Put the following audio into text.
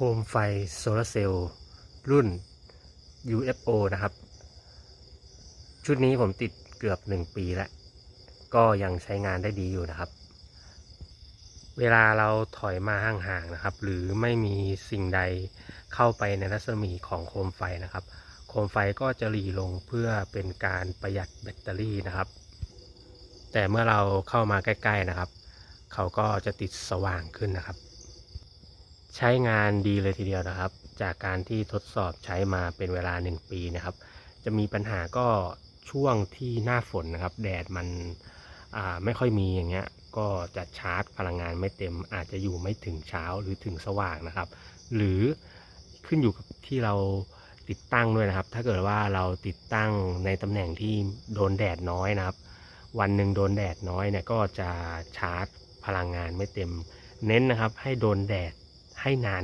โคมไฟโซลาร์เซลล์รุ่น UFO นะครับ ชุดนี้ผมติดเกือบหนึ่งปีแล้ว ก็ยังใช้งานได้ดีอยู่นะครับ เวลาเราถอยมาห่างๆนะครับ หรือไม่มีสิ่งใดเข้าไปในรัศมีของโคมไฟนะครับ โคมไฟก็จะหลีลงเพื่อเป็นการประหยัดแบตเตอรี่นะครับ แต่เมื่อเราเข้ามาใกล้ ๆนะครับ เขาก็จะติดสว่างขึ้นนะครับ ใช้งานดีเลยทีเดียวนะครับ จากการที่ทดสอบใช้มาเป็นเวลา 1 ปีนะครับ จะมีปัญหาก็ช่วงที่หน้าฝนนะครับ แดดมันไม่ค่อยมีอย่างเงี้ยก็จะชาร์จพลังงานไม่เต็ม อาจจะอยู่ไม่ถึงเช้าหรือถึงสว่างนะครับ หรือขึ้นอยู่กับที่เราติดตั้งด้วยนะครับ ถ้าเกิดว่าเราติดตั้งในตำแหน่งที่โดนแดดน้อยนะครับ วันหนึ่งโดนแดดน้อยเนี่ยก็จะชาร์จพลังงานไม่เต็ม เน้นนะครับให้โดนแดด ให้นาน